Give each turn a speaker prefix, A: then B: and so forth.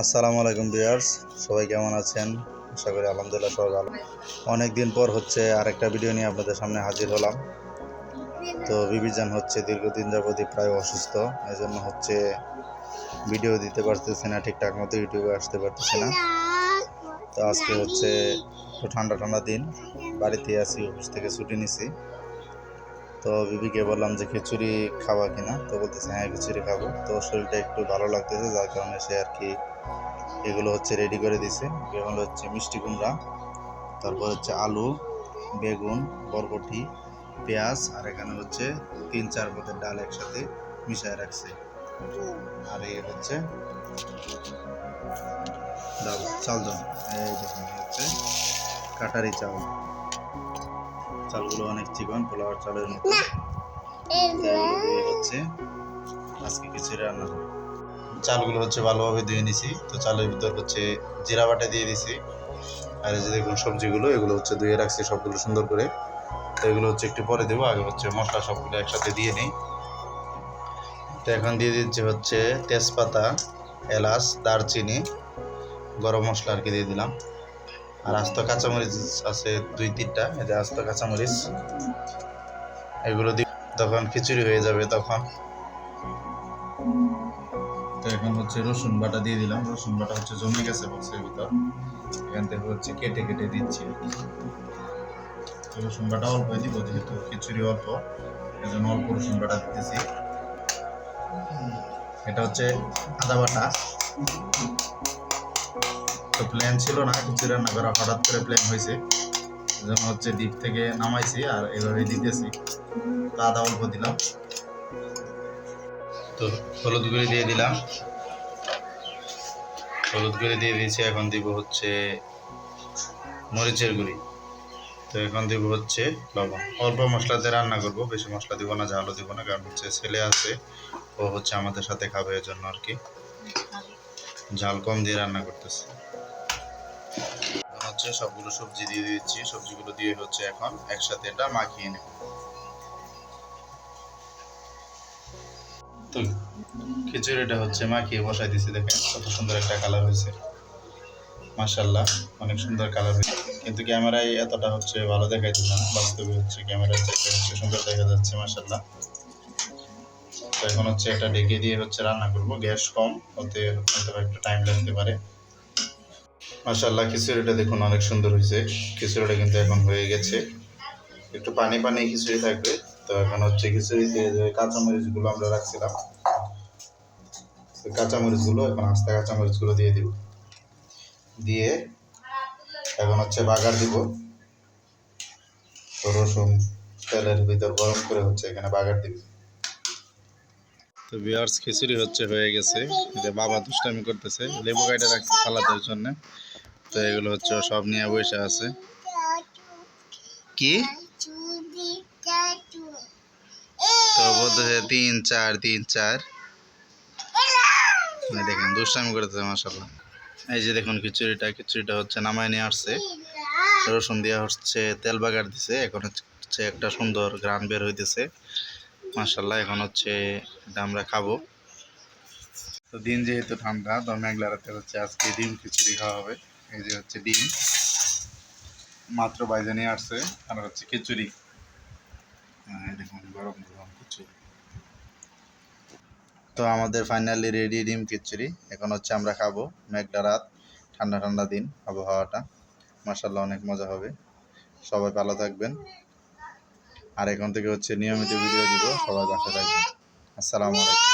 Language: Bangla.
A: আসসালামু আলাইকুম বিয়ার্স সবাই কেমন আছেন? আশা করি আলহামদুলিল্লাহ সবাই ভালো। অনেক দিন পর হচ্ছে আরেকটা ভিডিও নিয়ে আপনাদের সামনে হাজির হলাম। তো বিবিজান হচ্ছে দীর্ঘদিন যাবতই প্রায় অসুস্থ এই জন্য হচ্ছে ভিডিও দিতে পারতেছি না, ঠিকঠাক মতো ইউটিউবে আসতে পারতেছি না। তো আজকে হচ্ছে একটু ঠান্ডা ঠান্ডা দিন বাড়িতে আছি, অফিস থেকে ছুটি নিছি। তো বিবিকে বললাম যে খিচুড়ি খাওয়া কিনা? তো বলতেছে হ্যাঁ খিচুড়ি খাব। তো শরীরটা একটু ভালো লাগতেছে, যার কারণে সে আর কি এগুলো হচ্ছে রেডি করে দিছে। এগুলো হচ্ছে মিষ্টি কুমড়া, তারপর হচ্ছে আলু, বেগুন, বরবটি, পেঁয়াজ, আর এখানে হচ্ছে তিন চার পদের ডাল একসাথে মিশায় রাখছে। আর এই হচ্ছে ডাল, চাল এই দেখুন হচ্ছে কাটারি চাল। চালগুলো অনেক চিকন পোলাওয়ার চালের মতো। হচ্ছে আজকে খিচুড়ি রান্না হবে। চালগুলো হচ্ছে ভালোভাবে ধুয়ে নিছি। তো চালের ভিতর হচ্ছে জিরা বাটা দিয়ে দিছি। আর যে দেখুন সবজিগুলো এগুলো হচ্ছে ধুয়ে রাখছি সবগুলো সুন্দর করে। তো এগুলো হচ্ছে একটু পরে দেবো। আগে হচ্ছে মশলা সবগুলো একসাথে দিয়ে নিই। তো এখন দিয়ে দিচ্ছি হচ্ছে তেজপাতা এলাচ দারচিনি গরম মশলা আর কি দিয়ে দিলাম। আর আস্ত কাঁচামরিচ আছে দুই তিনটা, এই যে আস্ত কাঁচামরিচ। এগুলো দিয়ে তখন খিচুড়ি হয়ে যাবে তখন। তো এখন হচ্ছে রসুন বাটা দিয়ে দিলাম। রসুন বাটা হচ্ছে জমে গেছে বক্সের ভিতর। এখান থেকে হচ্ছে কেটে কেটে দিচ্ছি। রসুন বাটা অল্প দিব, যেহেতু খিচুড়ি অল্প এই জন্য অল্প রসুন বাটা দিতেছি। এটা হচ্ছে আদা বাটা। তো প্ল্যান ছিল না খিচুড়ি রান্না করা হঠাৎ করে প্ল্যান হয়েছে। জন্য হচ্ছে ডিপ থেকে নামাইছি আর এভাবে দিতেছি। তো আদা অল্প দিলাম। তো হলুদ গুঁড়ি দিয়ে দিলাম। হলুদ গুঁড়ি দিয়ে দিয়েছি, এখন দিব হচ্ছে মরিচের গুঁড়ি। তো এখন দিব হচ্ছে লবণ। অল্প মশলা দিয়ে রান্না করব, বেশি মশলা দিব না, ঝালও দিব না, কারণ হচ্ছে ছেলে আছে, ও হচ্ছে আমাদের সাথে খাবে এর জন্য আর কি। ঝাল কম দিয়ে রান্না করতেছি। হচ্ছে সবগুলো সবজি দিয়ে দিচ্ছি। সবজিগুলো দিয়ে হচ্ছে এখন একসাথে এটা মাখিয়ে নেব। তো খিচুড়িটা হচ্ছে মাখিয়ে বসাই দিছি, দেখেন কত সুন্দর একটা কালার হয়েছে। অনেক সুন্দর কালার হয়েছে। কিন্তু ক্যামেরায় এতটা হচ্ছে ভালো দেখাইতেছে না। বাস্তবে হচ্ছে হচ্ছে সুন্দর দেখা যাচ্ছে তো এখন হচ্ছে এটা ঢেকে দিয়ে হচ্ছে রান্না করব। গ্যাস কম, ওতে হয়তো একটু টাইম লাগতে পারে। মাশাল্লাহ খিচুড়িটা দেখুন অনেক সুন্দর হয়েছে। খিচুড়িটা কিন্তু এখন হয়ে গেছে। একটু পানি পানি খিচুড়ি থাকবে। তো এখন হচ্ছে খিচুড়িতে যে কাঁচামরিচগুলো আমরা রাখছিলাম কাঁচামরিচগুলো এখন আস্তে কাঁচামরিচগুলো দিয়ে দিব। দিয়ে এখন হচ্ছে বাগার দিব। তো রসুন তেলের ভিতর গরম করে হচ্ছে এখানে বাগার দিব। তো বিয়ার্স খিচুড়ি হচ্ছে হয়ে গেছে। যে বাবা দুষ্টামি করতেছে, লেবু কাইটা রাখছে সালাদের জন্য। তো এগুলো হচ্ছে সব নিয়ে বসে আছে। কি? তো বলতেছে তিন চার তিন চার। দেখেন, দুষ্টামি করতেছে মাসাল্লাহ এই যে দেখুন, খিচুড়িটা খিচুড়িটা হচ্ছে নামায় নিয়ে আসছে। রসুন দেওয়া হচ্ছে তেল বাগার দিছে, এখন হচ্ছে একটা সুন্দর গ্রান বের হইতেছে। মাসাল্লাহ এখন হচ্ছে এটা আমরা খাব। তো দিন যেহেতু ঠান্ডা, তো মেঘলা রাতে হচ্ছে আজকে ডিম খিচুড়ি খাওয়া হবে। এই যে হচ্ছে ডিম মাত্র বাইজে নিয়ে আসছে আর হচ্ছে খিচুড়ি। হ্যাঁ, দেখুন গরম গরম খিচুড়ি। তো আমাদের ফাইনালি রেডি ডিম খিচুড়ি। এখন হচ্ছে আমরা খাব মেঘলা রাত ঠান্ডা ঠান্ডা দিন আবহাওয়াটা। মাসাল্লাহ অনেক মজা হবে। সবাই ভালো থাকবেন। আর এখন থেকে হচ্ছে নিয়মিত ভিডিও দিব সবাই বাসা থাকবেন। আসসালামু আলাইকুম।